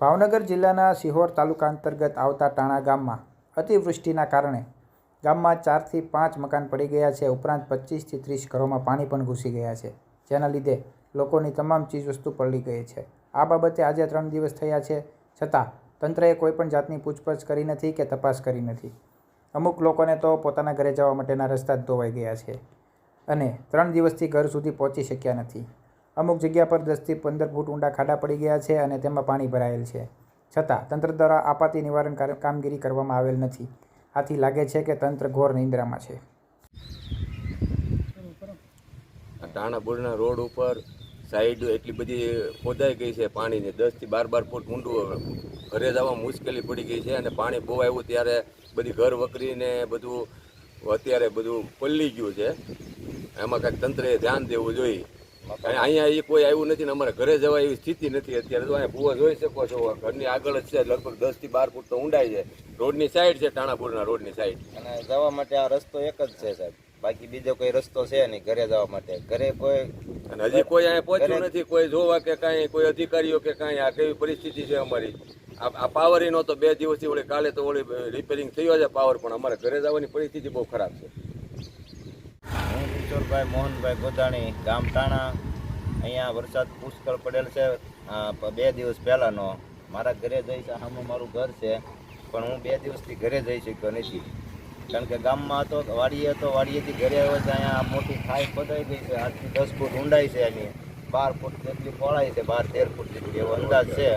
ભાવનગર જિલ્લાના સિહોર તાલુકા અંતર્ગત આવતા ટાણા ગામમાં અતિવૃષ્ટિના કારણે ગામમાં ચારથી પાંચ મકાન પડી ગયા છે. ઉપરાંત પચીસથી ત્રીસ ઘરોમાં પાણી પણ ઘૂસી ગયા છે. જેના લીધે લોકોની તમામ ચીજવસ્તુ પલળી ગઈ છે. આ બાબતે આજે ત્રણ દિવસ થયા છે. છતાં તંત્રએ કોઈપણ જાતની પૂછપરછ કરી નથી કે તપાસ કરી નથી. અમુક લોકોને તો પોતાના ઘરે જવા માટેના રસ્તા જ ધોવાઈ ગયા છે અને ત્રણ દિવસથી ઘર સુધી પહોંચી શક્યા નથી. અમુક જગ્યા પર દસથી પંદર ફૂટ ઊંડા ખાડા પડી ગયા છે અને તેમાં પાણી ભરાયેલ છે. છતાં, તંત્ર દ્વારા આપત્તિ નિવારણ કામગીરી કરવામાં આવેલ નથી. આથી લાગે છે કે તંત્ર ઘોર નિંદ્રામાં છે. ટાણાપુરના રોડ ઉપર સાઈડ એટલી બધી ખોદાઈ ગઈ છે પાણીની. દસથી બાર બાર ફૂટ ઊંડું ઘરે જવા મુશ્કેલી પડી ગઈ છે અને પાણી બહુ આવ્યું ત્યારે બધી ઘર વકરીને બધું અત્યારે બધું પલ્લી ગયું છે. એમાં કાંઈક તંત્રએ ધ્યાન દેવું જોઈએ. અહીંયા એ કોઈ આવ્યું નથી ને અમારે ઘરે જવા એવી સ્થિતિ નથી અત્યારે. તો અહીંયા ભૂવા જોઈ શકો છો ઘરની આગળ જ છે લગભગ દસથી બાર ફૂટ તો ઊંડાઈ છે. રોડની સાઈડ છે ટાણાપુરના રોડની સાઈડ અને જવા માટે આ રસ્તો એક જ છે સાહેબ. બાકી બીજો કોઈ રસ્તો છે નહીં ઘરે જવા માટે. ઘરે કોઈ અને હજી કોઈ અહીંયા પહોંચ્યું નથી કોઈ જોવા કે કાંઈ કોઈ અધિકારીઓ કે કાંઈ આ કેવી પરિસ્થિતિ છે અમારી? આ પાવર તો બે દિવસથી ઓળી કાલે તો ઓળી રિપેરિંગ થયો છે પાવર પણ અમારે ઘરે જવાની પરિસ્થિતિ બહુ ખરાબ છે. કિશોરભાઈ, મોહનભાઈ ગોધાણી, ગામ ટાણા. અહીંયા વરસાદ પુષ્કળ પડેલ છે. બે દિવસ પહેલાંનો. મારા ઘરે જઈ છે સામે મારું ઘર છે. પણ હું બે દિવસથી ઘરે જઈ શક્યો નથી. કારણ કે ગામમાં હતો, વાડીએ હતો, વાડીએથી ઘરે આવ્યો છે. અહીંયા મોટી ખાઈ ખોદાઈ ગઈ છે. આજથી દસ ફૂટ ઊંડાઈ છે એની. બાર ફૂટ જેટલી પહોળાઈ છે, બાર તેર ફૂટ જેટલી. એવો અંદાજ છે.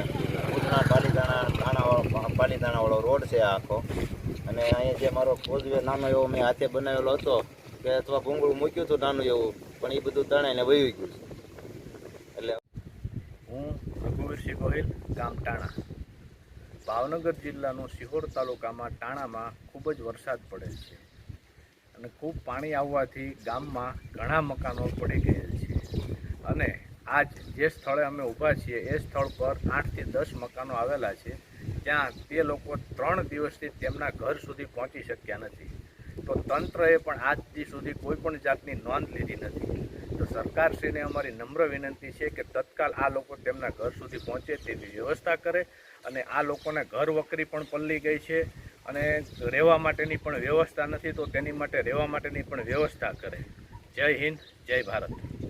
ઉધના પાલીતાણા ટાણાવાળો પાલીતાણાવાળો રોડ છે આખો. અને અહીંયા જે મારો કોઝવે નાનો એવો મેં હાથે બનાવેલો હતો કે અથવા ભૂંગળું મૂક્યું હતું નાનું એવું, પણ એ બધું તણાઈને વહી ગયું એટલે હું રઘુવીરસિંહ ગોહિલ, ગામ ટાણા. ભાવનગર જિલ્લાનું સિહોર તાલુકામાં ટાણામાં ખૂબ જ વરસાદ પડે છે અને ખૂબ પાણી આવવાથી ગામમાં ઘણા મકાનો પડી ગયેલ છે. અને આજ જે સ્થળે અમે ઊભા છીએ, એ સ્થળ પર આઠથી દસ મકાનો આવેલા છે. ત્યાં તે લોકો ત્રણ દિવસથી તેમના ઘર સુધી પહોંચી શક્યા નથી. તો તંત્રએ પણ આજ સુધી કોઈ પણ જાતની નોંધ લીધી નથી. તો સરકારશ્રીને અમારી નમ્ર વિનંતી છે કે તત્કાલ આ લોકો તેમના ઘર સુધી પહોંચે તેવી વ્યવસ્થા કરે અને આ લોકોને ઘર વકરી પણ પલ્લી ગઈ છે અને રહેવા માટેની પણ વ્યવસ્થા નથી તો તેની માટે રહેવા માટેની પણ વ્યવસ્થા કરે. જય હિન્દ, જય ભારત.